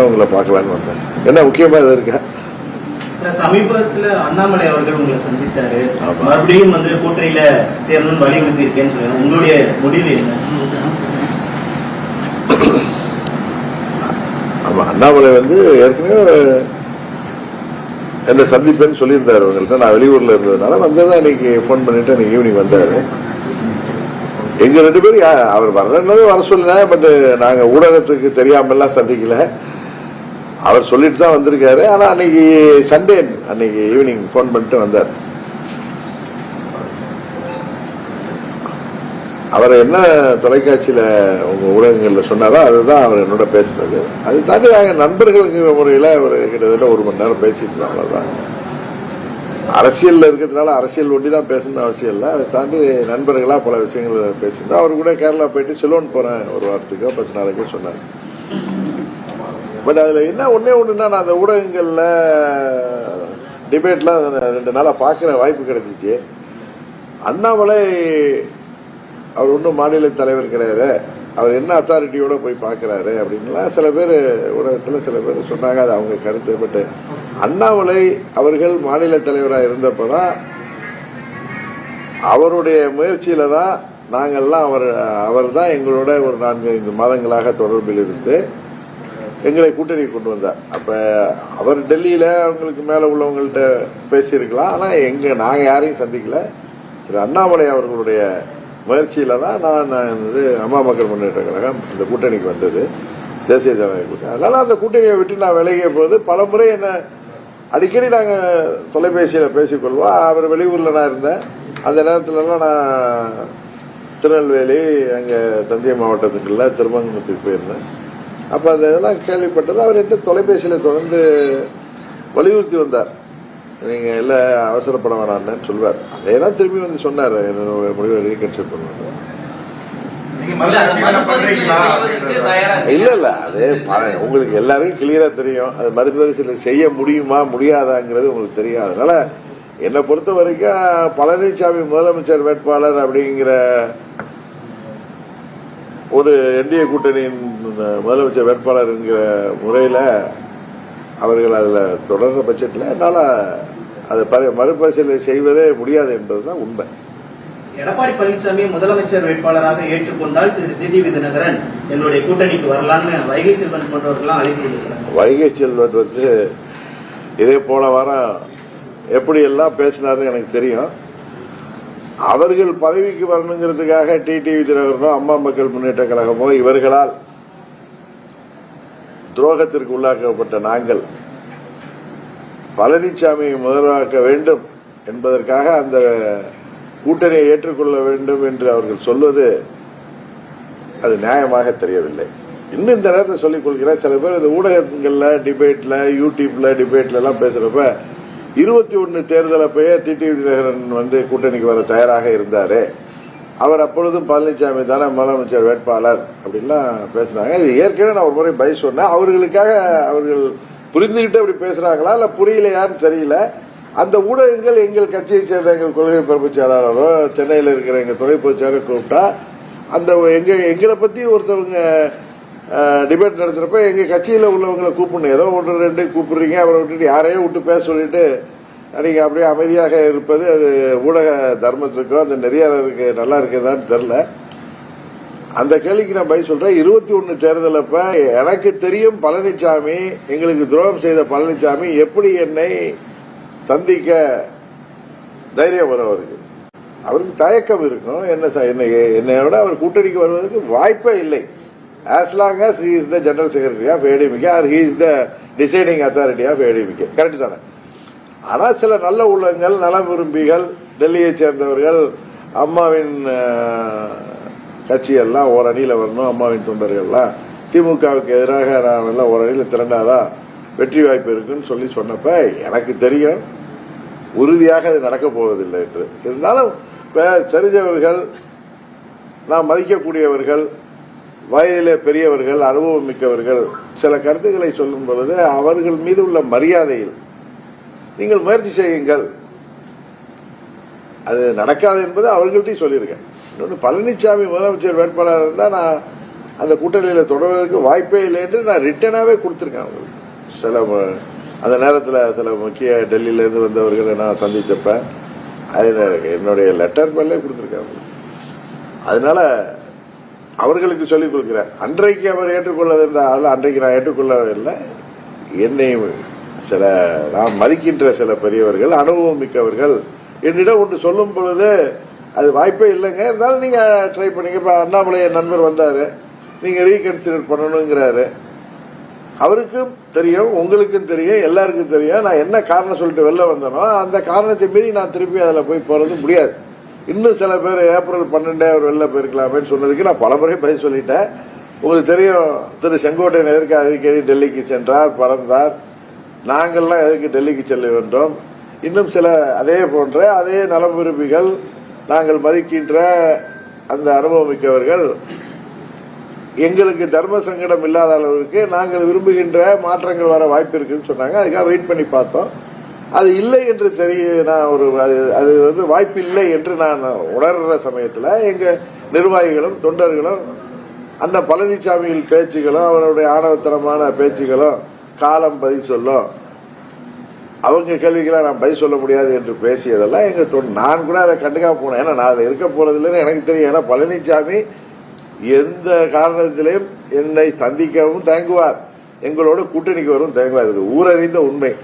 தான் உங்களை பார்க்கலான்னு வந்தேன். என்ன முக்கியமா இது இருக்கா? சார், சமீபத்துல அண்ணாமலை அவர்கள் உங்களை சந்திச்சாரு. மறுபடியும் வந்து கூட்டணியில சேரணும்னு வலியுறுத்தி இருக்கேன்னு சொல்லுங்க உங்களுடைய முடிவு என்ன? ஆமா அண்ணாமலை வந்து ஏற்கனவே என்ன சந்திப்பேன்னு சொல்லியிருந்தாரு உங்கள்கிட்ட நான் வெளியூர்ல இருந்ததுனால வந்ததான் இன்னைக்கு ஃபோன் பண்ணிட்டு இன்னைக்கு ஈவினிங் வந்தாரு. எங்க ரெண்டு பேரும் அவர் வர்றதுனால வர சொல்லல பட் நாங்க ஊடகத்துக்கு தெரியாமலாம் சந்திக்கல. அவர் சொல்லிட்டு தான் வந்திருக்காரு. ஆனா அன்னைக்கு சண்டே அன்னைக்கு ஈவினிங் ஃபோன் பண்ணிட்டு வந்தார். அவர் என்ன தொலைக்காட்சியில உங்க ஊடகங்கள்ல சொன்னாரோ அதுதான் அவர் என்னோட பேசுனது அது தாண்டி நாங்கள் நண்பர்களுங்கிற முறையில அவர் கிட்டத்தட்ட ஒரு மணி நேரம் பேசிட்டு இருந்தோம் அவ்வளவுதான். அரசியல்ல இருக்கிறதுனால அரசியல் ஒட்டி தான் பேசணும்னு அவசியம் இல்லை. அதை தாண்டி நண்பர்களா பல விஷயங்கள் பேசியிருந்தோம் அவர் கூட கேரளா போயிட்டு சிலோன் போறேன் ஒரு வாரத்துக்கோ பத்து நாளைக்கோ சொன்னார். பட் அதில் என்ன ஒன்றே ஒன்றுன்னா நான் அந்த ஊடகங்களில் டிபேட்லாம் ரெண்டு நாளாக பார்க்குற வாய்ப்பு கிடைச்சிச்சு. அண்ணாமலை அவர் ஒன்றும் மாநில தலைவர் கிடையாது. அவர் என்ன அத்தாரிட்டியோட போய் பார்க்குறாரு அப்படின்லாம் சில பேர் ஊடகத்தில் சில பேர் சொன்னாங்க அது அவங்க கருத்து. பட்டு அண்ணாமலை அவர்கள் மாநில தலைவராக இருந்தப்பதான் அவருடைய முயற்சியில தான் நாங்கள்லாம் அவர் அவர் தான் எங்களோட ஒரு நான்கு ஐந்து மாதங்களாக தொடர்பில் இருந்து எங்களை கூட்டணி கொண்டு வந்தார். அப்போ அவர் டெல்லியில் அவங்களுக்கு மேலே உள்ளவங்கள்ட்ட பேசியிருக்கலாம். ஆனால் எங்கள் நாங்கள் யாரையும் சந்திக்கல. திரு அண்ணாமலை அவர்களுடைய முயற்சியில் தான் நான் நான் வந்து அம்மா மக்கள் முன்னேற்ற கழகம் இந்த கூட்டணிக்கு வந்தது. தேசிய ஜனநாயக கூட்டணி. அதனால் அந்த கூட்டணியை விட்டு நான் விலகிய போது பல முறை என்னை அடிக்கடி நாங்கள் தொலைபேசியில் பேசிக்கொள்வோம். அவர் வெளியூரில் நான் இருந்தேன். அந்த நேரத்துலலாம் நான் திருநெல்வேலி அங்கே தஞ்சை மாவட்டத்துக்குள்ள திருமங்கலத்துக்கு போயிருந்தேன். அப்ப அந்த இதெல்லாம் கேள்விப்பட்டது. அவர் என்கிட்ட தொலைபேசியில தொடர்ந்து வலியுறுத்தி வந்தார். நீங்க இல்ல அவசரப்பட வேணாம்னு சொல்வார். அதே தான் திரும்பி வந்து சொன்னார். என்னோட முடிவை ரீகன்சிடர் பண்ணுவாங்க நீங்க இல்ல, மறுபரிசீலனை மறுபரிசீலனை இல்ல அது ப- உங்களுக்கு எல்லாருக்கும் கிளியரா தெரியும். அது மருத்துவரிசையில செய்ய முடியுமா முடியாதாங்கிறது உங்களுக்கு தெரியும் அதனால என்னை பொறுத்த வரைக்கும் பழனிசாமி முதலமைச்சர் வேட்பாளர் அப்படிங்கிற ஒரு என்டிஏ கூட்டணியின் முதலமைச்சர் வேட்பாளர் என்கிற முறையில அவர்கள் அதுல தொடர்ற பட்சத்தில் என்னால அதை பரி- மறுபரிசீலனை செய்வதே முடியாது என்பதுதான் உண்மை. எடப்பாடி பழனிசாமி முதலமைச்சர் வேட்பாளராக ஏற்றுக்கொண்டால் திரு. டிடிவி தினகரன் என்னுடைய கூட்டணிக்கு வரலாம்னு வைகை செல்வன் அழைப்பு விடுக்கிறாங்க வைகை செல்வன் வந்து இதே போன வாரம் எப்படி எல்லாம் பேசினாருன்னு எனக்கு தெரியும். அவர்கள் பதவிக்கு வரணுங்கிறதுக்காக டிடிவி தினகரனோ அம்மா மக்கள் முன்னேற்ற கழகமோ இவர்களால் துரோகத்திற்கு உள்ளாக்கப்பட்ட நாங்கள் பழனிசாமியை முதல்வராக்க வேண்டும் என்பதற்காக அந்த கூட்டணியை ஏற்றுக்கொள்ள வேண்டும் என்று அவர்கள் சொல்வது அது நியாயமாக தெரியவில்லை. இன்னும் இந்த நேரத்தை சொல்லிக் கொள்கிறேன். சில பேர் இந்த ஊடகங்கள்ல டிபேட்ல யூடியூப்ல டிபேட்ல எல்லாம் பேசுறப்ப இருபத்தி ஒன்னு தேர்தல் அப்பயே டிடிவி விஜயகரன் வந்து கூட்டணிக்கு வர தயாராக இருந்தாரு. அவர் அப்பொழுதும் பழனிசாமி தானே முதலமைச்சர் வேட்பாளர் அப்படின்லாம் பேசினாங்க. இது ஏற்கனவே நான் ஒரு முறை பய சொன்னேன். அவர்களுக்காக அவர்கள் புரிந்துகிட்டு அப்படி பேசுறாங்களா இல்ல புரியலையான்னு தெரியல. அந்த ஊடகங்கள் எங்கள் கட்சியை சேர்ந்த எங்கள் கொள்கை பரப்பு செயலாளரோ சென்னையில் இருக்கிற எங்கள் துணை பொதுச் செயலர் கூப்பிட்டா அந்த எங்க எங்களை பத்தி ஒருத்தவங்க டிபேட் நடத்துறப்ப எங்க கட்சியில உள்ளவங்களை கூப்பிடணும். ஏதோ ஒன்று ரெண்டு கூப்பிடுறீங்க அவரை விட்டுட்டு யாரையோ விட்டு பேச சொல்லிட்டு நீங்க அப்படியே அமைதியாக இருப்பது அது ஊடக தர்மத்துக்கோ அந்த நெறியாளருக்கு நல்லா இருக்குதான்னு தெரியல. அந்த கேள்விக்கு நான் பதில் சொல்றேன். இருபத்தி ஒன்று தேர்தல் எனக்கு தெரியும் பழனிசாமி எங்களுக்கு துரோகம் செய்த பழனிசாமி எப்படி என்னை சந்திக்க தைரியம் வரும் அவருக்கு. அவருக்கு தயக்கம் இருக்கும். என்ன என்னை என்னையோட அவர் கூட்டணிக்கு வருவதற்கு வாய்ப்பே இல்லை. As long as he is the general secretary of ADMK or he is the deciding authority of ADMK. Correct தானே? ஆனால் சில நல்ல உள்ளங்கள் நல விரும்பிகள் டெல்லியை சேர்ந்தவர்கள் அம்மாவின் கட்சியெல்லாம் ஒரு வரணும் அம்மாவின் தொண்டர்கள்லாம். திமுகவுக்கு எதிராக நான் எல்லாம் ஒரு திரண்டாதான் வெற்றி வாய்ப்பு இருக்குன்னு சொல்லி சொன்னப்ப எனக்கு தெரியும். உறுதியாக அது நடக்கப் போவதில்லை என்று. இருந்தாலும் இப்போ தெரிஞ்சவர்கள் நாம் மதிக்கக்கூடியவர்கள் வயதிலே பெரியவர்கள் அனுபவம் மிக்கவர்கள் சில கருத்துக்களை சொல்லும் பொழுது அவர்கள் மீது உள்ள மரியாதையில் நீங்கள் முயற்சி செய்யுங்கள். அது நடக்காது என்பது அவர்கள்ட்டையும் சொல்லியிருக்கேன். இன்னொன்று பழனிசாமி முதலமைச்சர் வேட்பாளர் இருந்தால் நான் அந்த கூட்டணியில் தொடர்வதற்கு வாய்ப்பே இல்லை என்று நான் ரிட்டனாகவே கொடுத்துருக்கேன் அவங்களுக்கு. சில அந்த நேரத்தில் சில முக்கிய டெல்லியிலேருந்து வந்தவர்களை நான் சந்தித்தப்ப அது என்னுடைய லெட்டர் மேலே கொடுத்துருக்கேன் அவங்களுக்கு. அதனால அவர்களுக்கு சொல்லிக் கொடுக்கிறேன். அன்றைக்கு அவர் ஏற்றுக்கொள்ளது அதில் அன்றைக்கு நான் ஏற்றுக்கொள்ளவில்லை என்னை சில நான் மதிக்கின்ற சில பெரியவர்கள் அனுபவம் மிக்கவர்கள் என்னிடம் ஒன்று சொல்லும் பொழுது அது வாய்ப்பே இல்லைங்க. இருந்தாலும் நீங்க ட்ரை பண்ணீங்க. இப்ப அண்ணாமலை என் நண்பர் வந்தாரு. நீங்க ரீகன்சிடர் பண்ணணுங்கிறாரு. அவருக்கும் தெரியும் உங்களுக்கும் தெரியும் எல்லாருக்கும் தெரியும். நான் என்ன காரணம் சொல்லிட்டு வெளில வந்தேனோ அந்த காரணத்தை மீறி நான் திருப்பி அதில் போய் போறது முடியாது. இன்னும் சில பேர் ஏப்ரல் பன்னெண்டே அவர் வெளில போயிருக்கலாமேன்னு சொன்னதுக்கு நான் பலமுறை பதில் சொல்லிட்டேன். உங்களுக்கு தெரியும் திரு செங்கோட்டையன் எதற்கு அடிக்கடி டெல்லிக்கு சென்றார் பறந்தார்? நாங்கள்லாம் எதற்கு டெல்லிக்கு செல்ல வேண்டும்? இன்னும் சில அதே போன்ற அதே நலம் விரும்பிகள் நாங்கள் மதிக்கின்ற அந்த அனுபவமிக்கவர்கள் எங்களுக்கு தர்ம சங்கடம் இல்லாத அளவுக்கு நாங்கள் விரும்புகின்ற மாற்றங்கள் வர வாய்ப்பு இருக்குன்னு சொன்னாங்க. அதுக்காக வெயிட் பண்ணி பார்த்தோம். அது இல்லை என்று தெரிய நான் ஒரு அது அது வந்து வாய்ப்பு இல்லை என்று நான் உணர்ற சமயத்தில் எங்க நிர்வாகிகளும் தொண்டர்களும் அந்த பழனிசாமியின் பேச்சுகளும் அவருடைய ஆணவத்தனமான பேச்சுகளும் காலம் பதில் சொல்லும். அவங்க கேள்விக்கெல்லாம் நான் பதில் சொல்ல முடியாது என்று பேசியதெல்லாம் எங்க தொ- நான் கூட அதை கண்டுக்காக போனேன். ஏன்னா நான் அதில் இருக்க போறதில்லைன்னு எனக்கு தெரியும். ஏன்னா பழனிசாமி எந்த காரணத்திலையும் என்னை சந்திக்கவும் தயங்குவார். எங்களோட கூட்டணிக்கு வரும் தயங்குவார். இது ஊரறிந்த உண்மை.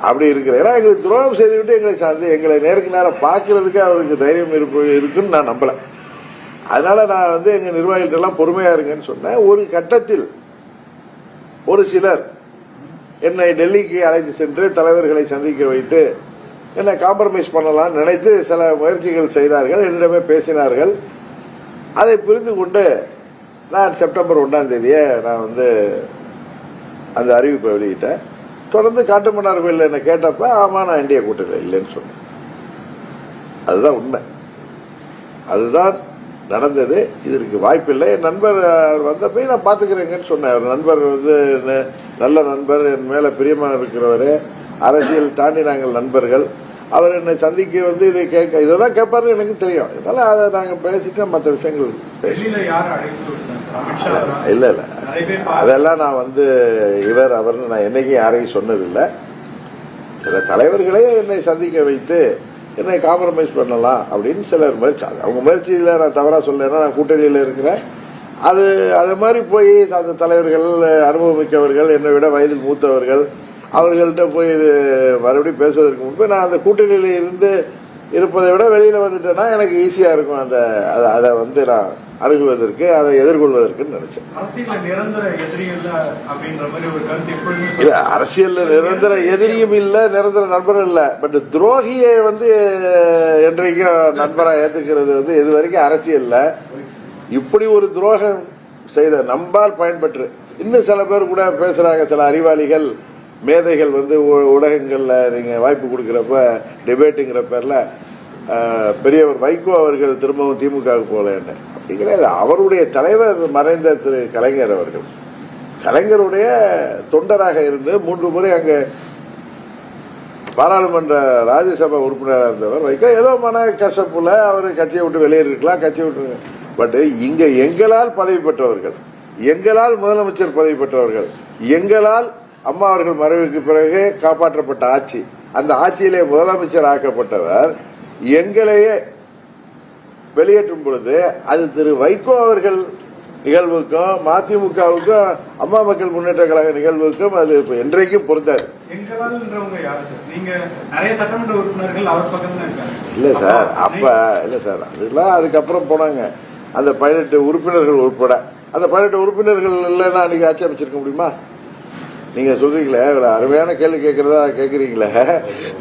அப்படி இருக்கிற ஏன்னா எங்களுக்கு துரோகம் செய்துவிட்டு எங்களை சார்ந்து எங்களை நேருக்கு நேரம் பார்க்கறதுக்கு அவருக்கு தைரியம் இருப்பு இருக்குன்னு நான் நம்பல. அதனால நான் வந்து எங்க நிர்வாகிகள் பொறுமையா இருங்கன்னு சொன்னேன். ஒரு கட்டத்தில் ஒரு சிலர் என்னை டெல்லிக்கு அழைத்து சென்று தலைவர்களை சந்திக்க வைத்து என்னை காம்ப்ரமைஸ் பண்ணலாம் நினைத்து சில முயற்சிகள் செய்தார்கள். என்னிடமே பேசினார்கள். அதை புரிந்து கொண்டு நான் செப்டம்பர் ஒன்றாம் தேதியே நான் வந்து அந்த அறிவிப்பை வெளியிட்டேன். தொடர்ந்து காட்டுமன்னார் கோயில் என்ன கேட்டப்ப ஆமா நான் இந்திய கூட்டத்தில் இல்லைன்னு சொன்னேன். அதுதான் உண்மை. அதுதான் நடந்தது. இதற்கு வாய்ப்பில்லை. என் நண்பர் அவர் வந்தப்ப நான் பாத்துக்கிறேங்கன்னு சொன்னேன். நண்பர் வந்து நல்ல நண்பர் என் மேல பிரியமா இருக்கிறவர். அரசியல் தாண்டி நாங்கள் நண்பர்கள். அவர் என்னை சந்திக்க வந்து இதை கேட்க இதை தான் கேட்பாருன்னு எனக்கு தெரியும். இதனால அதை நாங்க பேசிட்டு மற்ற விஷயங்கள். இல்ல இல்ல அதெல்லாம் நான் வந்து இவர் அவர்னு நான் என்னைக்கும் யாரையும் சொன்னதில்லை. சில தலைவர்களே என்னை சந்திக்க வைத்து என்னை காம்ப்ரமைஸ் பண்ணலாம் அப்படின்னு சிலர் முயற்சி அவங்க முயற்சியில நான் தவறா சொல்லலைன்னா நான் கூட்டணியில் இருக்கிறேன். அது அது மாதிரி போய் அந்த தலைவர்கள் அனுபவமிக்கவர்கள் என்னை விட வயதில் மூத்தவர்கள் அவர்கள்ட்ட போய் இது மறுபடியும் பேசுவதற்கு முன்பு நான் அந்த கூட்டணியில இருந்து இருப்பதை விட வெளியில வந்துட்டேன்னா எனக்கு ஈஸியா இருக்கும் அந்த அதை- அதை வந்து நான் அணுகுவதற்கு அதை எதிர்கொள்வதற்குன்னு நினைச்சேன். இல்ல. அரசியல்ல நிரந்தர எதிரியும் இல்ல நிரந்தர நண்பரும் இல்ல. பட் துரோகியை வந்து என்றைக்கும் நண்பரா ஏத்துக்கிறது வந்து இது வரைக்கும் அரசியல்ல. இப்படி ஒரு துரோகம் செய்த நம்பால் பயன்பெற்று இன்னும் சில பேர் கூட பேசுறாங்க சில அறிவாளிகள். மேதைகள் வந்து ஊடகங்களில் நீங்கள் வாய்ப்பு கொடுக்குறப்ப டிபேட்டுங்கிற பேரில் பெரியவர் வைகோ அவர்கள் திரும்பவும் திமுகவுக்கு போகல என்ன அப்படி கிடையாது அவருடைய தலைவர் மறைந்த திரு கலைஞர் அவர்கள். கலைஞருடைய தொண்டராக இருந்து மூன்று முறை அங்கே பாராளுமன்ற ராஜ்யசபா உறுப்பினராக இருந்தவர். வைகோ ஏதோ மன கசப்புல அவர் கட்சியை விட்டு வெளியேறிருக்கலாம் கட்சியை விட்டு பட் இங்க எங்களால் பதவி பெற்றவர்கள் எங்களால் முதலமைச்சர் பதவி பெற்றவர்கள் எங்களால் அம்மா அவர்கள் மறைவுக்கு பிறகு காப்பாற்றப்பட்ட ஆட்சி. அந்த ஆட்சியிலே முதலமைச்சர் ஆக்கப்பட்டவர். எங்களையே வெளியேற்றும் பொழுது அது திரு வைகோ அவர்கள் நிகழ்வுக்கும் மதிமுகவுக்கும் அம்மா மக்கள் முன்னேற்ற கழக நிகழ்வுக்கும் அது என்றைக்கும் பொருந்தாது. இல்ல சார் அப்ப இல்ல சார் அதெல்லாம் அதுக்கப்புறம் போனாங்க. அந்த பதினெட்டு உறுப்பினர்கள் உட்பட. அந்த பதினெட்டு உறுப்பினர்கள் இல்லைன்னா அன்னைக்கு ஆட்சி அமைச்சிருக்க முடியுமா? நீங்க சொல்றீங்களே அருமையான கேள்வி கேட்கறதா கேக்குறீங்களே.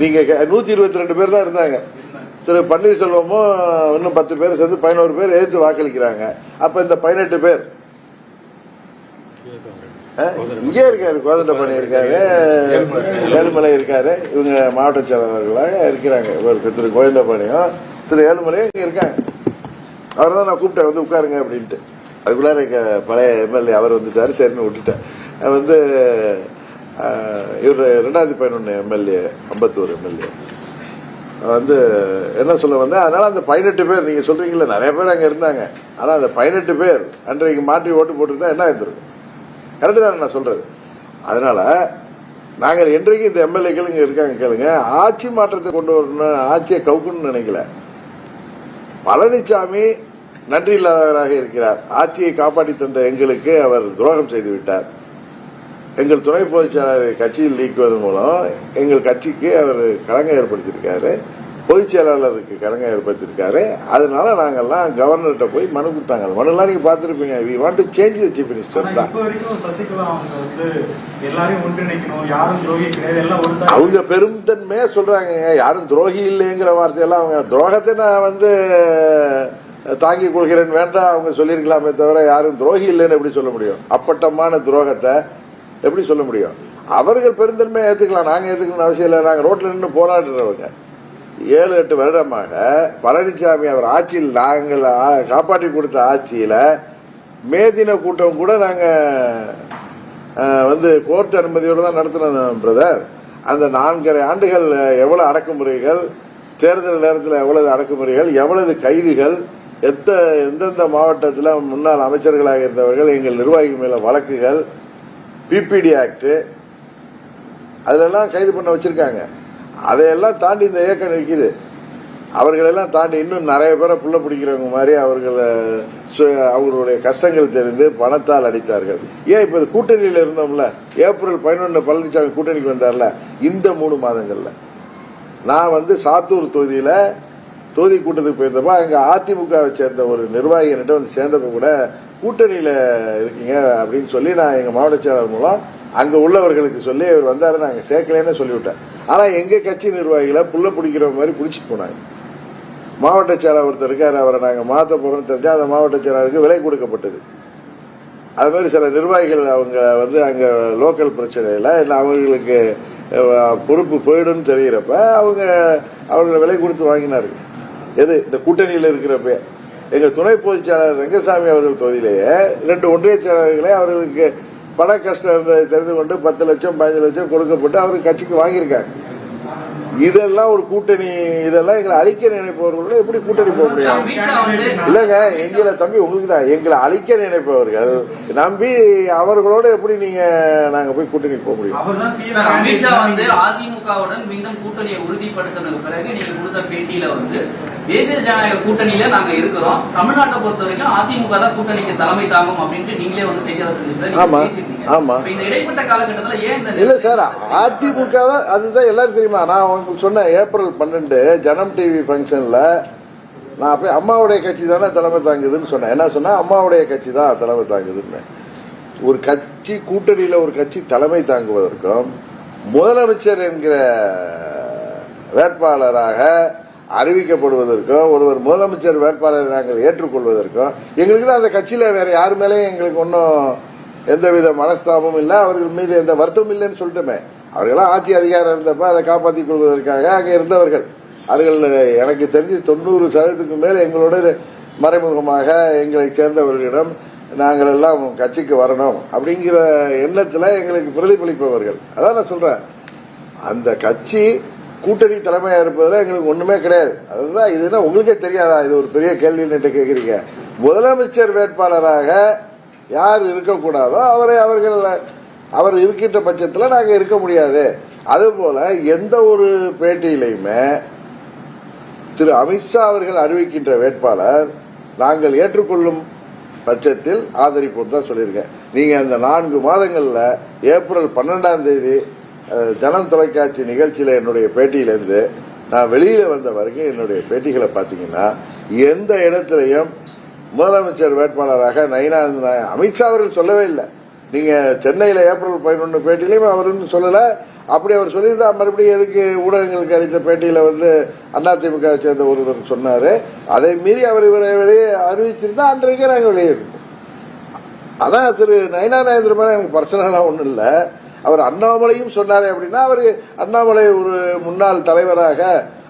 நீங்க நூத்தி இருபத்தி ரெண்டு பேர் தான் இருந்தாங்க. திரு பன்னீர்செல்வமும் இன்னும் பத்து பேர் சேர்ந்து பதினோரு பேர் எதிர்த்து வாக்களிக்கிறாங்க. அப்ப இந்த பதினெட்டு பேர் இங்கே இருக்காரு கோதண்டபாணி இருக்காரு ஏழுமலை இருக்காரு. இவங்க மாவட்ட செயலாளர்களாக இருக்கிறாங்க. திரு கோவிந்தபாணியும் திரு ஏழுமலையும் இங்க இருக்காங்க. அவரை தான் நான் கூப்பிட்டேன் வந்து உட்காருங்க அப்படின்ட்டு. அதுக்குள்ளார எங்க பழைய எம்எல்ஏ அவர் வந்துட்டாரு சரின்னு விட்டுட்டேன் வந்து இவர் ரெண்டாயிரத்தி பதினொன்று எம்எல்ஏ அம்பத்தூர் எம்எல்ஏ வந்து என்ன சொல்ல வந்தேன் அதனால அந்த பதினெட்டு பேர் நீங்க சொல்றீங்கல்ல நிறைய பேர் அங்க இருந்தாங்க. ஆனா அந்த பதினெட்டு பேர் அன்றைக்கு மாற்றி ஓட்டு போட்டிருந்தா என்ன இருந்திருக்கும் கரெக்டு தானே நான் சொல்றது. அதனால நாங்கள் என்றைக்கு இந்த எம்எல்ஏக்கள் இங்கே இருக்காங்க கேளுங்க ஆட்சி மாற்றத்தை கொண்டு வரணும் ஆட்சியை கவுக்கணும்னு நினைக்கல. பழனிசாமி நன்றி இல்லாதவராக இருக்கிறார். ஆட்சியை காப்பாற்றி தந்த எங்களுக்கு அவர் துரோகம் செய்து விட்டார். எங்கள் துணை பொதுச் செயலாளரை கட்சியில் நீக்குவதன் மூலம் எங்கள் கட்சிக்கு அவர் களங்கம் ஏற்படுத்தியிருக்காரு. பொதுச் செயலாளருக்கு களங்கம் ஏற்படுத்தியிருக்காரு. அதனால நாங்கெல்லாம் கவர்னர்கிட்ட போய் மனு கொடுத்தாங்க. மனுலாம் நீங்க பார்த்துருப்பீங்க. We want to change the chief minister தான். அவங்க. அவங்க பெருந்தன்மையா சொல்றாங்க. யாரும் துரோகி இல்லைங்கிற வார்த்தையெல்லாம் அவங்க துரோகத்தை நான் வந்து தாங்கிக் கொள்கிறேன் வேண்டாம் அவங்க சொல்லியிருக்கலாமே தவிர யாரும் துரோகி இல்லைன்னு எப்படி சொல்ல முடியும்? அப்பட்டமான துரோகத்தை எப்படி சொல்ல முடியும்? அவர்கள் பெருந்தன்மையை ஏற்றுக்கலாம் நாங்கள் ஏற்றுக்கணும் அவசியம் இல்லை. நாங்கள் ரோட்டில் நின்று போராடுறவங்க. ஏழு எட்டு வருடமாக பழனிசாமி அவர் ஆட்சியில் நாங்கள் காப்பாற்றி கொடுத்த ஆட்சியில் மேதின கூட்டம் கூட நாங்கள் வந்து கோர்ட் அனுமதியோடு தான் நடத்தினோம் பிரதர். அந்த நான்கரை ஆண்டுகள் எவ்வளவு அடக்குமுறைகள் தேர்தல் நேரத்தில் எவ்வளவு அடக்குமுறைகள் எவ்வளவு கைதிகள் எத்த எந்தெந்த மாவட்டத்தில் முன்னாள் அமைச்சர்களாக இருந்தவர்கள் எங்கள் நிர்வாகி மேல வழக்குகள் பிபிடி ஆக்டு அதெல்லாம் கைது பண்ண வச்சிருக்காங்க. அதையெல்லாம் தாண்டி இந்த இயக்கம் நிற்குது அவர்களெல்லாம் தாண்டி இன்னும் நிறைய பேரை புள்ள பிடிக்கிறவங்க மாதிரி அவர்களை அவர்களுடைய கஷ்டங்கள் தெரிந்து பணத்தால் அடித்தார்கள். ஏன் இப்ப இது கூட்டணியில் இருந்தோம்ல? ஏப்ரல் பதினொன்று பழனிசாமி கூட்டணிக்கு வந்தார்ல? இந்த மூணு மாதங்கள்ல. நான் வந்து சாத்தூர் தொகுதியில தொகுதி கூட்டத்துக்கு போயிருந்தப்ப அங்க அதிமுகவை சேர்ந்த ஒரு நிர்வாகி என்கிட்ட வந்து சேர்ந்தப்ப கூட கூட்டணியில இருக்கீங்க அப்படின்னு சொல்லி நான் எங்க மாவட்ட செயலாளர் மூலம் அங்க உள்ளவர்களுக்கு சொல்லி இவர் வந்தாரு நாங்க சேர்க்கலன்னு சொல்லிவிட்டேன். ஆனா எங்க கட்சி நிர்வாகிகளை புள்ள பிடிக்கிற மாதிரி பிடிச்சிட்டு போனாங்க. மாவட்ட செயலாளர் ஒருத்தர் இருக்காரு அவரை நாங்க மாத்த போகிறோம்னு தெரிஞ்சா அந்த மாவட்ட செயலாளருக்கு விலை கொடுக்கப்பட்டது. அது மாதிரி சில நிர்வாகிகள் அவங்க வந்து அங்க லோக்கல் பிரச்சனையில இல்லை அவங்களுக்கு பொறுப்பு போயிடும்னு தெரிகிறப்ப அவங்க அவர்களை விலை கொடுத்து வாங்கினார்கள். எது? இந்த கூட்டணியில் இருக்கிறப்ப எங்க துணை பொதுச் செயலாளர் ரங்கசாமி அவர்கள் தொகுதியிலேயே ரெண்டு ஒன்றிய செயலாளர்களே அவர்களுக்கு பண கஷ்டம் இருந்ததை தெரிந்து கொண்டு பத்து லட்சம் பதினஞ்சு லட்சம் கொடுக்கப்பட்டு அவருக்கு கட்சிக்கு வாங்கியிருக்காங்க இதெல்லாம் ஒரு கூட்டணி இதெல்லாம் எங்களை அழிக்க நினைப்பவர்களோட எப்படி கூட்டணி போக முடியும்? இல்லங்க எங்களை தம்பி உங்களுக்கு தான். எங்களை அழிக்க நினைப்பவர்கள் நம்பி அவர்களோட எப்படி நீங்க நாங்க போய் கூட்டணி போக முடியும்? அமித்ஷா வந்து அதிமுகவுடன் மீண்டும் கூட்டணியை உறுதிப்படுத்தினதுக்கு பிறகு நீங்க கொடுத்த பேட்டியில வந்து தேசிய ஜனநாயக கூட்டணியில நாங்க இருக்கிறோம் தமிழ்நாட்டை பொறுத்த வரைக்கும் அதிமுக தான் கூட்டணிக்கு தலைமை தாங்கும் அப்படின்ட்டு நீங்களே வந்து செய்தியாளர் சொல்லியிருந்தாரு. ஆமா. நீங்க பேசியிருந்தீங்க. ஆமா. இப்ப இந்த இடைப்பட்ட காலகட்டத்துல ஏன் இந்த இல்ல சார் அதிமுக தான் அதுதான் எல்லாரும் தெரியுமா நான் உங்களுக்கு சொன்னேன் ஏப்ரல் பன்னெண்டு ஜனம் டிவி ஃபங்க்ஷன்ல நான் போய் அம்மாவுடைய கட்சி தானே தலைமை தாங்குதுன்னு சொன்னேன் என்ன சொன்னா அம்மாவுடைய கட்சி தான் தலைமை தாங்குதுன்னு ஒரு கட்சி கூட்டணியில ஒரு கட்சி தலைமை தாங்குவதற்கும் முதலமைச்சர் என்கிற வேட்பாளராக அறிவிக்கப்படுவதற்கும் ஒருவர் முதலமைச்சர் வேட்பாளரை நாங்கள் ஏற்றுக்கொள்வதற்கும் எங்களுக்கு தான் அந்த கட்சியில வேற யார் மேலேயும் எங்களுக்கு ஒன்றும் எந்தவித மனஸ்தாபமும் இல்லை. அவர்கள் மீது எந்த வருத்தமும் இல்லைன்னு சொல்லிட்டுமே. அவர்களாம் ஆட்சி அதிகாரம் இருந்தப்ப அதை காப்பாற்றிக் கொள்வதற்காக அங்கே இருந்தவர்கள். அவர்கள் எனக்கு தெரிஞ்சு தொண்ணூறு சதவீதத்துக்கு மேல் எங்களோட மறைமுகமாக எங்களை சேர்ந்தவர்களிடம் நாங்கள் எல்லாம் கட்சிக்கு வரணும் அப்படிங்கிற எண்ணத்துல எங்களுக்கு பிரதிபலிப்பவர்கள். அதான் நான் சொல்றேன். அந்த கட்சி கூட்டணி தலைமையா இருப்பதில் எங்களுக்கு ஒண்ணுமே கிடையாது. அதுதான் இதுனா உங்களுக்கே தெரியாதா? இது ஒரு பெரிய கேள்வி கேட்குறீங்க முதலமைச்சர் வேட்பாளராக யார் இருக்கக்கூடாதோ அவரை அவர்கள் அவர் இருக்கின்ற பட்சத்தில் நாங்க இருக்க முடியாது. அதுபோல எந்த ஒரு பேட்டியிலையுமே திரு அமித்ஷா அவர்கள் அறிவிக்கின்ற வேட்பாளர் நாங்கள் ஏற்றுக்கொள்ளும் பட்சத்தில் ஆதரிப்போம் தான் சொல்லியிருக்கேன். நீங்க அந்த நான்கு மாதங்கள்ல ஏப்ரல் பன்னெண்டாம் தேதி ஜனம் தொலைக்காட்சி நிகழ்ச்சியில் என்னுடைய பேட்டியிலிருந்து நான் வெளியில வந்த வரைக்கும் என்னுடைய பேட்டிகளை பார்த்தீங்கன்னா எந்த இடத்திலையும் முதலமைச்சர் வேட்பாளராக நயினா அமித்ஷா அவர்கள் சொல்லவே இல்லை. நீங்க சென்னையில் ஏப்ரல் பதினொன்று பேட்டியிலையும் அவர் ஒன்றும் சொல்லல. அப்படி அவர் சொல்லியிருந்தா மறுபடியும் எதுக்கு ஊடகங்களுக்கு அளித்த பேட்டியில வந்து அதிமுக சேர்ந்த ஒருவர் சொன்னாரு. அதை மீறி அவர் இவரை வெளியே அறிவிச்சிருந்தா அன்றைக்கே நாங்கள் வெளியிடுவோம் அதான் திரு நயனா நயந்திர மேல எனக்கு பர்சனலா ஒன்றும் இல்லை. அவர் அண்ணாமலையும் சொன்னார் அப்படின்னா அவர் அண்ணாமலை ஒரு முன்னாள் தலைவராக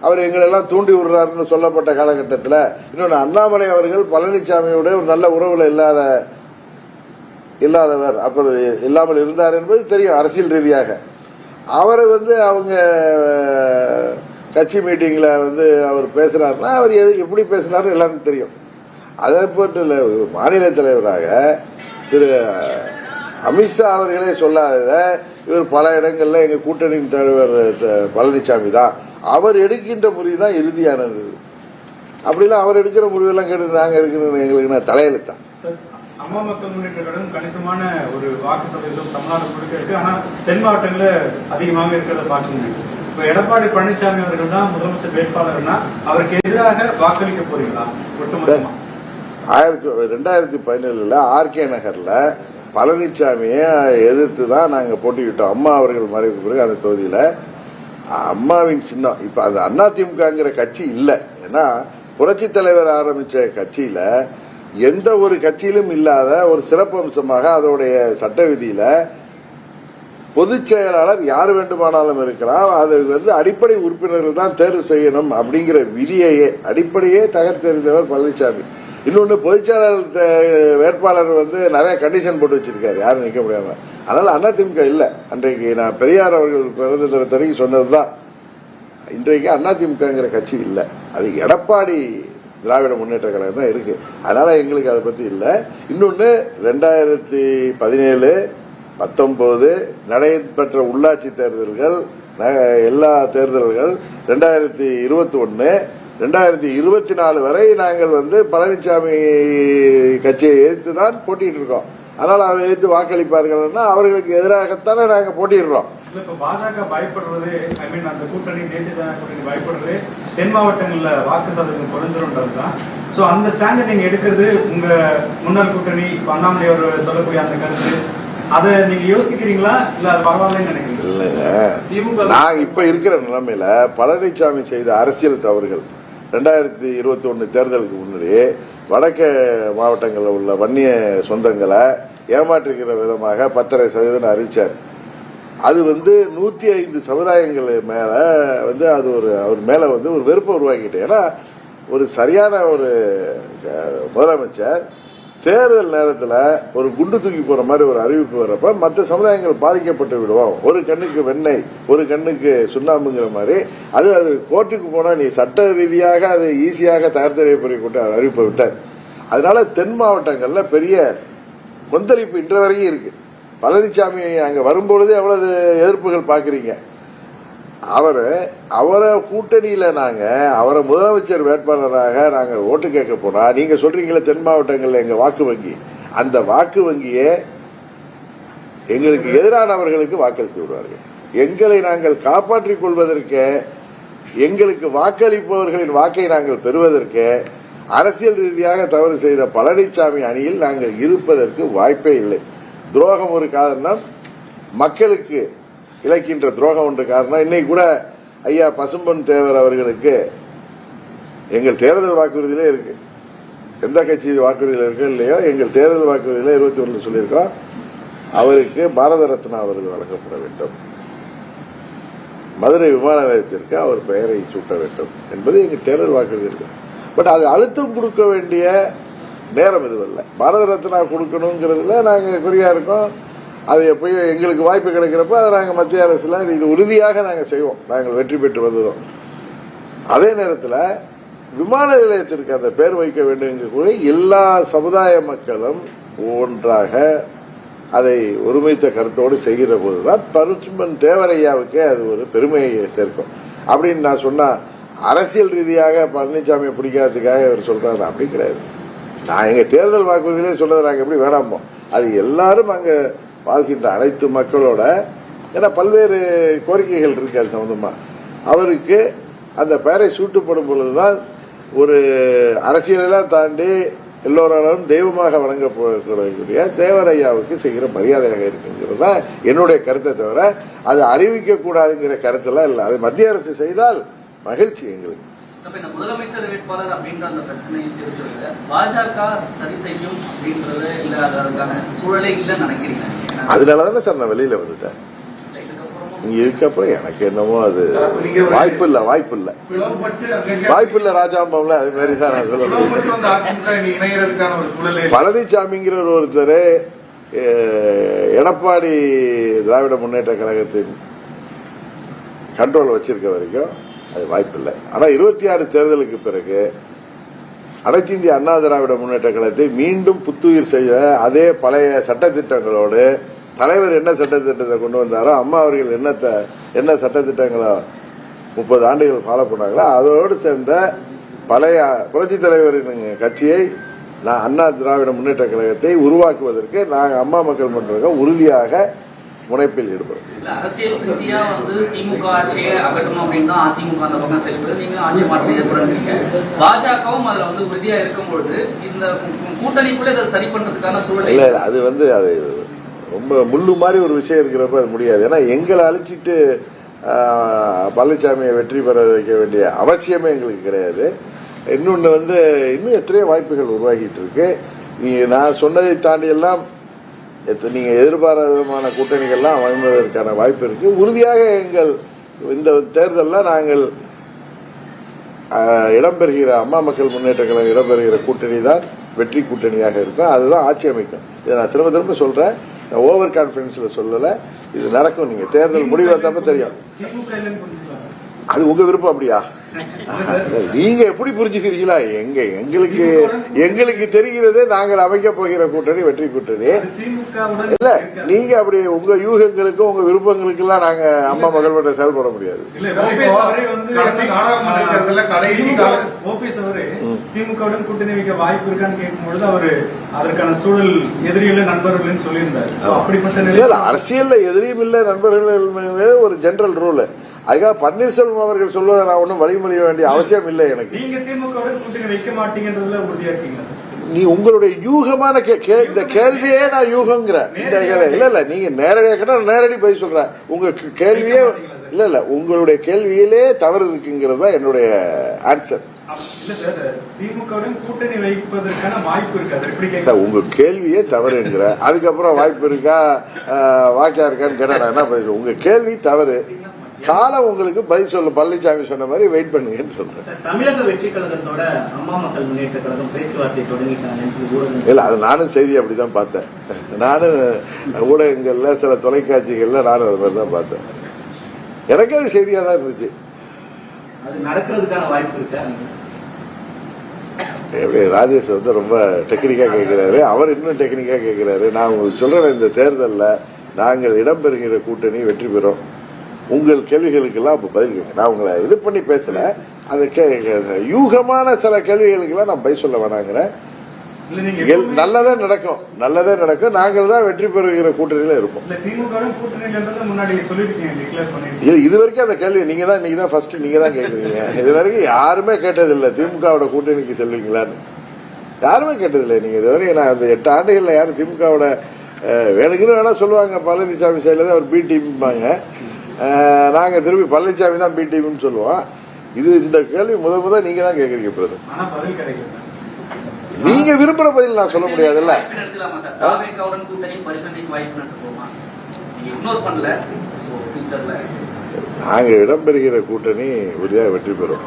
அவர் எங்களெல்லாம் தூண்டி விடுறாருன்னு சொல்லப்பட்ட காலகட்டத்தில் இன்னொன்று அண்ணாமலை அவர்கள் பழனிசாமியோட ஒரு நல்ல உறவுல இல்லாத இல்லாதவர். அப்புறம் இல்லாமல் இருந்தார் என்பது தெரியும் அரசியல் ரீதியாக. அவரை வந்து அவங்க கட்சி மீட்டிங்கில் வந்து அவர் பேசுறாருன்னா அவர் எது எப்படி பேசினாரு எல்லாருக்கும் தெரியும். அதை போட்டு மாநில தலைவராக திரு அமித்ஷா அவர்களே சொல்லாதத இவர் பல இடங்கள்ல எங்க கூட்டணியின் தலைவர் பழனிசாமி தான். அவர் எடுக்கின்ற முடிவு தான் இறுதியானது. அப்படிலாம் அவர் எடுக்கிற முடிவெல்லாம் கேட்டு நாங்க எடுக்கணும் எங்களுக்கு நான் தலையெழுத்தான் அம்மா மக்கள் முன்னேற்ற கழகம் கணிசமான ஒரு வாக்கு சதவீதம் தமிழ்நாடு முழுக்க இருக்கு. ஆனா தென் மாவட்டங்கள்ல அதிகமாக இருக்கிறத பார்க்க முடியும் இப்ப எடப்பாடி பழனிசாமி அவர்கள் தான் முதலமைச்சர் வேட்பாளர்னா அவருக்கு எதிராக வாக்களிக்க போறீங்களா? ஒட்டுமொத்தமா? ஆயிரத்தி ரெண்டாயிரத்தி பதினேழுல ஆர்கே நகர்ல பழனிசாமியை எதிர்த்து தான் நாங்கள் போட்டிக்கிட்டோம் அம்மா அவர்கள் மறைவுக்கு பிறகு அந்த தொகுதியில் அம்மாவின் சின்னம். இப்போ அது அதிமுகங்கிற கட்சி இல்லை. ஏன்னா புரட்சி தலைவர் ஆரம்பித்த கட்சியில் எந்த ஒரு கட்சியிலும் இல்லாத ஒரு சிறப்பம்சமாக அதோடைய சட்ட விதியில் பொதுச் செயலாளர் யார் வேண்டுமானாலும் இருக்கலாம். அது வந்து அடிப்படை உறுப்பினர்கள் தான் தேர்வு செய்யணும் அப்படிங்கிற விதியையே அடிப்படையே தகர்த்தெறிந்தவர் பழனிசாமி இன்னொன்று பொதுச்செயலாளர் வேட்பாளர் வந்து நிறைய கண்டிஷன் போட்டு வச்சிருக்காரு. யாரும் நிற்க முடியாம. அதனால அதிமுக இல்லை. அன்றைக்கு நான் பெரியார் அவர்கள் பிறந்த தினத்தன்னைக்கு சொன்னதுதான். இன்றைக்கு அதிமுகங்கிற கட்சி இல்லை. அது எடப்பாடி திராவிட முன்னேற்ற கழகம் தான் இருக்கு. அதனால எங்களுக்கு அதை பத்தி இல்லை. இன்னொன்று ரெண்டாயிரத்தி பதினேழு பத்தொன்பது நடைபெற்ற உள்ளாட்சி தேர்தல்கள் ந- எல்லா தேர்தல்கள் ரெண்டாயிரத்தி இருபத்தி ஒன்று ரெண்டாயிரத்தி இருபத்தி நாலு வரை நாங்கள் வந்து பழனிசாமி கட்சியை எதிர்த்து தான் போட்டிட்டு இருக்கோம் அதனால அவரை எதிர்த்து வாக்களிப்பார்கள்னா அவர்களுக்கு எதிராகத்தானே நாங்க போட்டிடுறோம் பாஜக பயப்படுறது ஐ மீன் அந்த கூட்டணி தேசிய கூட்டணி பயப்படுறது தென் மாவட்டங்கள்ல வாக்கு சதவீதம் குறைஞ்சிரும்ன்றது தான். சோ அந்த ஸ்டாண்டை நீங்க எடுக்கிறது உங்க முன்னாள் கூட்டணி இப்ப அண்ணாமலை அவர் சொல்லக்கூடிய அந்த கருத்து அதை நீங்க யோசிக்கிறீங்களா? இல்ல அது பரவாயில்லன்னு திமுக நான் இப்ப இருக்கிற நிலைமையில பழனிசாமி செய்த அரசியல் தவறுகள் ரெண்டாயிரத்தி இருபத்தி ஒன்று தேர்தலுக்கு முன்னாடி வடக்கு மாவட்டங்களில் உள்ள வன்னிய சொந்தங்களை ஏமாற்றுகிற விதமாக பத்தரை சதவீதம் அறிவிச்சார். அது வந்து நூத்தி ஐந்து சமுதாயங்கள் மேல வந்து அது ஒரு அவர் மேல வந்து ஒரு வெறுப்பை உருவாக்கிட்டு ஏன்னா ஒரு சரியான ஒரு முதலமைச்சர் தேர்தல் நேரத்தில் ஒரு குண்டு தூக்கி போற மாதிரி ஒரு அறிவிப்பு வர்றப்ப மற்ற சமுதாயங்கள் பாதிக்கப்பட்டு விடுவோம் ஒரு கண்ணுக்கு வெண்ணெய் ஒரு கண்ணுக்கு சுண்ணாம்புங்கிற மாதிரி. அது அது கோர்ட்டுக்கு போனா நீ சட்ட ரீதியாக அது ஈஸியாக தயார் தெரியப்படி கொண்டு அறிவிப்பை விட்டார். அதனால தென் மாவட்டங்கள்ல பெரிய கொந்தளிப்பு இன்று வரைக்கும் இருக்கு. பழனிசாமி அங்க வரும்பொழுது எவ்வளவு எதிர்ப்புகள் பாக்குறீங்க அவர் அவரை கூட்டணியில் நாங்கள் அவரை முதலமைச்சர் வேட்பாளராக நாங்கள் ஓட்டு கேட்க போனால் நீங்கள் சொல்கிறீங்களே தென் மாவட்டங்களில் எங்கள் வாக்கு வங்கி. அந்த வாக்கு வங்கியை எங்களுக்கு எதிரானவர்களுக்கு வாக்களித்து விடுவார்கள். எங்களை நாங்கள் காப்பாற்றிக் கொள்வதற்கு எங்களுக்கு வாக்களிப்பவர்களின் வாக்கை நாங்கள் பெறுவதற்கு அரசியல் ரீதியாக தவறு செய்த பழனிசாமி அணியில் நாங்கள் இருப்பதற்கு வாய்ப்பே இல்லை. துரோகம் ஒரு காரணம். மக்களுக்கு இழைக்கின்ற துரோகம் ஒன்று காரணம். இன்னைக்கு கூட ஐயா பசும்பன் தேவர் அவர்களுக்கு எங்கள் தேர்தல் வாக்குறுதியிலே இருக்கு. எந்த கட்சி வாக்குறுதியில் இருக்கு இல்லையோ எங்கள் தேர்தல் வாக்குறுதியில இருபத்தி ஒன்று சொல்லியிருக்கோம். அவருக்கு பாரத ரத்னா விருது வழங்கப்பட வேண்டும். மதுரை விமான நிலையத்திற்கு அவர் பெயரை சூட்ட வேண்டும் என்பது எங்கள் தேர்தல் வாக்குறுதி இருக்கு. பட் அது அழுத்தம் கொடுக்க வேண்டிய நேரம் இதுவல்ல. பாரத ரத்னா கொடுக்கணுங்கிறதுல நாங்கள் குறியா இருக்கோம். அது எப்பயும் எங்களுக்கு வாய்ப்பு கிடைக்கிறப்ப அதை நாங்கள் மத்திய அரசில் இது உறுதியாக நாங்கள் செய்வோம். நாங்கள் வெற்றி பெற்று வந்துடுவோம் அதே நேரத்தில் விமான நிலையத்திற்கு அந்த பேர் வைக்க வேண்டும் கூட எல்லா சமுதாய மக்களும் ஒன்றாக அதை ஒருமித்த கருத்தோடு செய்கிற போதுதான் பருசுமன் தேவரையாவுக்கே அது ஒரு பெருமையை சேர்க்கும். அப்படின்னு நான் சொன்னா அரசியல் ரீதியாக பழனிசாமியை பிடிக்காததுக்காக இவர் சொல்றாரு. அப்படி கிடையாது. நான் எங்க தேர்தல் வாக்குறுதியிலே சொல்றது நாங்கள் எப்படி வேணாமோ. அது எல்லாரும் அங்கே வாழ்கின்ற அனைத்து மக்களோட ஏன்னா பல்வேறு கோரிக்கைகள் இருக்கு அது சம்பந்தமா. அவருக்கு அந்த பெயரை சூட்டுப்படும் பொழுதுதான் ஒரு அரசியலெல்லாம் தாண்டி எல்லோராலும் தெய்வமாக வழங்கப்படக்கூடிய தேவரையாவுக்கு செய்கிற மரியாதையாக இருக்குங்கிறது தான் என்னுடைய கருத்தை தவிர அது அறிவிக்க கூடாதுங்கிற கருத்தெல்லாம் இல்லை. அது மத்திய அரசு செய்தால் மகிழ்ச்சி எங்களுக்கு. முதலமைச்சர் வேட்பாளர் அப்படின்ற அந்த பிரச்சனையை பாஜக சரி செய்யும் அப்படின்றது இல்ல அதற்கான சூழலே இல்லைன்னு நினைக்கிறீங்க? அதனால தானே சார் நான் வெளியில வந்துட்டேன். இங்க இருக்கப்ப எனக்கு என்னமோ அது வாய்ப்பு இல்ல வாய்ப்பு இல்ல வாய்ப்பு இல்ல ராஜாம்பம்ல அது மாதிரி தான் நான் சொல்ல பழனிசாமிங்கிற ஒருத்தர் எடப்பாடி திராவிட முன்னேற்ற கழகத்தின் கண்ட்ரோல் வச்சிருக்க வரைக்கும் அது வாய்ப்பில்லை. ஆனா இருபத்தி ஆறு தேர்தலுக்கு பிறகு அனைத்து இந்திய அண்ணா திராவிட முன்னேற்ற கழகத்தை மீண்டும் புத்துயிர் செய்ய அதே பழைய சட்டத்திட்டங்களோடு தலைவர் என்ன சட்டத்திட்டத்தை கொண்டு வந்தாரோ அம்மா அவர்கள் என்ன த- என்ன சட்டத்திட்டங்களை முப்பது ஆண்டுகள் ஃபாலோ பண்ணாங்களோ அதோடு சேர்ந்த பழைய புரட்சித் தலைவரின் கட்சியை நான் அண்ணா திராவிட முன்னேற்ற கழகத்தை உருவாக்குவதற்கு நாங்கள் அம்மா மக்கள் மன்றம் உறுதியாக முனைப்பில் ஈடுபடும் அரசியல் ரீதியா வந்து திமுக ஆட்சியை அகற்றணும் அப்படின்னு தான் அதிமுக அந்த பக்கம் செயல்படுது. நீங்க ஆட்சி மாற்றம் ஏற்படுறீங்க பாஜகவும் அதுல வந்து உறுதியா இருக்கும் பொழுது இந்த கூ- கூட்டணிக்குள்ள இதை சரி பண்றதுக்கான சூழலை இல்ல இல்ல அது வந்து அது ரொம்ப முள்ளு மாதிரி ஒரு விஷயம் இருக்கிறப்ப அது முடியாது. ஏன்னா எங்களை அழிச்சிட்டு பழனிசாமியை வெற்றி பெற வைக்க வேண்டிய அவசியமே எங்களுக்கு கிடையாது. இன்னொன்று வந்து இன்னும் எத்தனையோ வாய்ப்புகள் உருவாகிட்டு இருக்கு. நீங்கள் நான் சொன்னதை தாண்டி எல்லாம் நீங்கள் நீங்க எதிர்பாராத விதமான கூட்டணிகள்லாம் அமைவதற்கான வாய்ப்பு இருக்கு. உறுதியாக எங்கள் இந்த தேர்தலில் நாங்கள் இடம்பெறுகிற அம்மா மக்கள் முன்னேற்ற கழகம் இடம்பெறுகிற கூட்டணி தான் வெற்றி கூட்டணியாக இருக்கும். அதுதான் ஆட்சி அமைக்கும். இதை நான் திரும்ப திரும்ப சொல்றேன். நான் ஓவர் கான்பிடன்ஸ்ல சொல்லல. இது நடக்கும். நீங்க தேர்தல் முடிவு வந்தப்ப தெரியும். அது உங்க விருப்பம் அப்படியா? நீங்க எப்படி புரிஞ்சுக்கிறீங்களா? எங்க எங்களுக்கு எங்களுக்கு தெரிகிறது நாங்கள் அமைக்க போகிற கூட்டணி வெற்றி கூட்டணி. இல்ல நீங்க அப்படி உங்க யூகங்களுக்கும் உங்க விருப்பங்களுக்கெல்லாம் நாங்க அம்மா மகள் மட்டும் செயல்பட முடியாது. திமுகவுடன் கூட்டணி வைக்க வாய்ப்பு இருக்கான்னு கேட்கும்பொழுது அவரு அதற்கான சூழல் எதிரிகள் நண்பர்கள்னு சொல்லியிருந்தாரு. So, அப்படிப்பட்ட இல்ல, நிலை இல்ல, அரசியல்ல எதிரியும் இல்லை நண்பர்கள் ஒரு ஜெனரல் ரூல் அதுக்காக பன்னீர்செல்வம் அவர்கள் சொல்வதை நான் ஒன்றும் வழிமொழிய வேண்டிய அவசியம் இல்லை எனக்கு. நீ உங்களுடைய யூகமான இந்த கேள்வியே நான் யூகங்கிறேன் இந்த இல்ல இல்ல நீங்க நேரடியா கேட்டா நேரடி பதில் சொல்றேன். உங்க கேள்வியே இல்ல இல்ல உங்களுடைய கேள்வியிலே தவறு இருக்குங்கிறது தான் என்னுடைய ஆன்சர் உங்க கேள்வியே தவறுங்கிற அதுக்கப்புறம் வாய்ப்பு இருக்கா? வாக்கியா இருக்கான்னு கேட்டா என்ன பதில்? உங்க கேள்வி தவறு. காலம் உங்களுக்கு பதில் சொல்ல பழனிசாமி சொன்ன மாதிரி வெயிட் பண்ணுங்கன்னு சொல்றேன். தமிழக வெற்றி கழகத்தோட அம்மா மக்கள் முன்னேற்ற கழகம் பேச்சுவார்த்தை ஊடகங்கள் இல்ல அது நானும் செய்தி அப்படிதான் பார்த்தேன். நானும் ஊடகங்கள்ல சில தொலைக்காட்சிகள்ல நானும் அது மாதிரி தான் பார்த்தேன். எனக்கு அது செய்தியா தான் இருந்துச்சு. அது நடக்கிறதுக்கான வாய்ப்பு இருக்கா? எப்படி ராஜேஷ் வந்து ரொம்ப டெக்னிக்கா கேட்கிறாரு அவர் இன்னும் டெக்னிக்கா கேட்கிறாரு நான் உங்களுக்கு சொல்றேன் இந்த தேர்தல்ல நாங்கள் இடம்பெறுகிற கூட்டணி வெற்றி பெறும். உங்கள் கேள்விகளுக்கெல்லாம் பதில் நான் உங்களை இது பண்ணி பேசல. அந்த யூகமான சில கேள்விகளுக்கெல்லாம் நான் பதில் சொல்ல வேணாங்கிறேன் நல்லதே நடக்கும். நல்லதே நடக்கும். நாங்கள் தான் வெற்றி பெறுகிற கூட்டணியில இருப்போம். இது வரைக்கும் அந்த கேள்வி நீங்க தான் நீங்க தான் ஃபர்ஸ்ட் நீங்க தான் கேக்குறீங்க இது வரைக்கும் யாருமே கேட்டதில்லை. திமுகவோட கூட்டணிக்கு செல்வீங்களான்னு. யாருமே கேட்டதில்லை நீங்க. இது வரைக்கும் நான் அந்த எட்டு ஆண்டுகள்ல யாரும் திமுகவோட வேணுக்குன்னு வேணா சொல்லுவாங்க. பழனிசாமி சைடுல தான் அவர் பி டீம்பாங்க நாங்க திருப்பி பழனிசாமி தான் பி டீம்னு சொல்லுவோம். இது இந்த கேள்வி முத முத நீங்க தான் பதில் கிடைக்கல. நீங்க விரும்புற பதில் நான் சொல்ல முடியாதுல்ல. நீங்க இக்னோர் பண்ணல. ஸோ ஃபியூச்சர்ல நாங்க இடம்பெறுகிற கூட்டணி உறுதியாக வெற்றி பெறும்.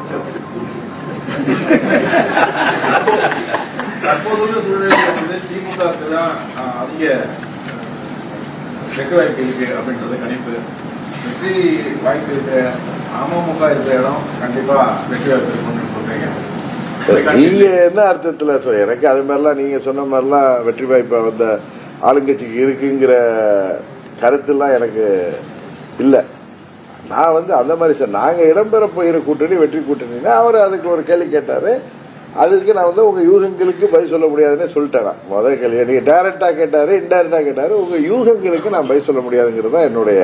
தற்போதுள்ள சூழ்நிலையில் வந்து ஆஹ், அதிக வாய்ப்பு இருக்கு அப்படின்றது கணிப்பு. வெற்றி வாய்ப்பு இருக்க அமமுக இருக்கிற இடம் கண்டிப்பா வெற்றி வாய்ப்பு இருக்கும்னு சொல்றீங்க. நீங்க என்ன அர்த்தத்துல எனக்கு அது மாதிரிலாம் நீங்க சொன்ன மாதிரிலாம் வெற்றி வாய்ப்பா வந்த ஆளுங்கட்சிக்கு இருக்குங்கிற கருத்துலாம் எனக்கு இல்ல. நான் வந்து அந்த மாதிரி சார் நாங்க இடம்பெற போகிற கூட்டணி வெற்றி கூட்டணினா அவர் அதுக்கு ஒரு கேள்வி கேட்டாரு. அதுக்கு நான் வந்து உங்க யூகங்களுக்கு பதில் சொல்ல முடியாதுன்னு சொல்லிட்டேன். முதல் கேள்வி நீங்க டைரக்டா கேட்டாரு இன்டைரக்டா கேட்டாரு உங்க யூகங்களுக்கு நான் பதில் சொல்ல முடியாதுங்கிறது தான் என்னுடைய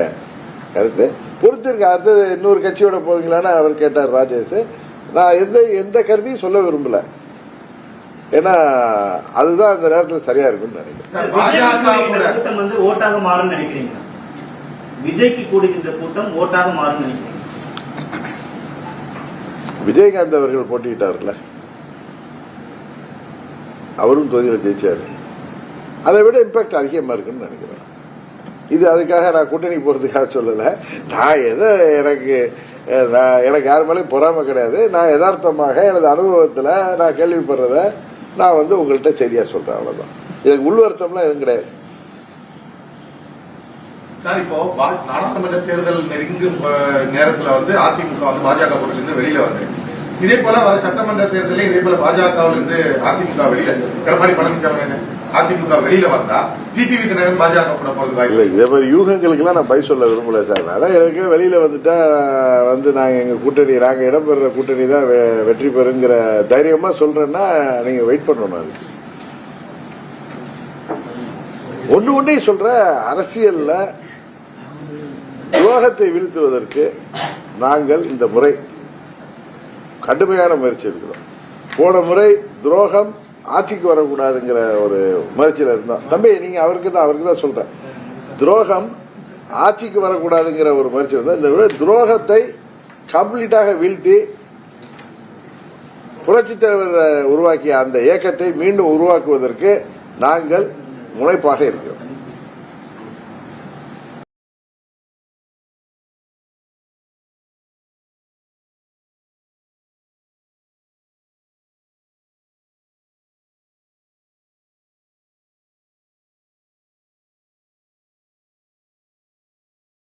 கருத்து. பொறுத்திருக்க. அடுத்தது இன்னொரு கட்சியோட போவீங்களான்னு அவர் கேட்டார் ராஜேஷ். நான் எந்த எந்த கருத்தையும் சொல்ல விரும்பல. ஏன்னா அதுதான் அந்த நேரத்தில் சரியா இருக்கும்னு நினைக்கிறேன். விஜய்க்கு கூடுகின்ற கூட்டம் ஓட்டாக மாறும்னு நினைக்கிறீங்க? விஜயகாந்த் அவர்கள் போட்டியிட்டார்ல. அவரும் தொகுதியில் ஜெயிச்சாரு. அதை விட இம்பாக்ட் அதிகமா இருக்குன்னு நினைக்கிறேன். இது அதுக்காக நான் கூட்டணி போகிறதுக்காக சொல்லலை. நான் எதை எனக்கு நான் எனக்கு யார் மேலேயும் பொறாமை கிடையாது. நான் யதார்த்தமாக எனது அனுபவத்தில் நான் கேள்விப்படுறத நான் வந்து உங்கள்கிட்ட சரியாக சொல்கிறேன் அவ்வளோதான் எனக்கு உள்வருத்தம்லாம் எதுவும் கிடையாது. சார் இப்போ நாடாளுமன்ற தேர்தல் நெருங்கும் நேரத்தில் நேரத்துல வந்து அதிமுக வந்து பாஜக கூட்டத்திலிருந்து வெளியில வந்து இதே போல வர சட்டமன்ற தேர்தலில் இதே போல பாஜகவிலிருந்து அதிமுக வெளியில எடப்பாடி பழனிசாமி அதிமுக வெளியில வந்தா டிடிவி தினகரன் பாஜக கூட போறது வாய்ப்பு இதே மாதிரி யூகங்களுக்குலாம் நான் பை சொல்ல விரும்பல சார். அதான் எனக்கு வெளியில வந்துட்டா வந்து நாங்க எங்க கூட்டணி நாங்க இடம்பெற கூட்டணி தான் வெ- வெற்றி பெறுங்கிற தைரியமா சொல்றேன்னா நீங்க வெயிட் பண்ணணும் அதுக்கு. ஒன்று ஒன்றே சொல்ற அரசியல்ல துரோகத்தை வீழ்த்துவதற்கு நாங்கள் இந்த முறை கடுமையான முயற்சி எடுக்கிறோம். போன முறை துரோகம் ஆட்சிக்கு வரக்கூடாதுங்கிற ஒரு முயற்சியில இருந்தோம் தம்பி நீங்க அவருக்கு தான் அவருக்கு தான் சொல்றேன். துரோகம் ஆட்சிக்கு வரக்கூடாதுங்கிற ஒரு முயற்சி இருந்தோம் இந்த துரோகத்தை கம்ப்ளீட்டாக வீழ்த்தி புரட்சித் தலைவர் உருவாக்கிய அந்த இயக்கத்தை மீண்டும் உருவாக்குவதற்கு நாங்கள் முனைப்பாக இருக்கிறோம்.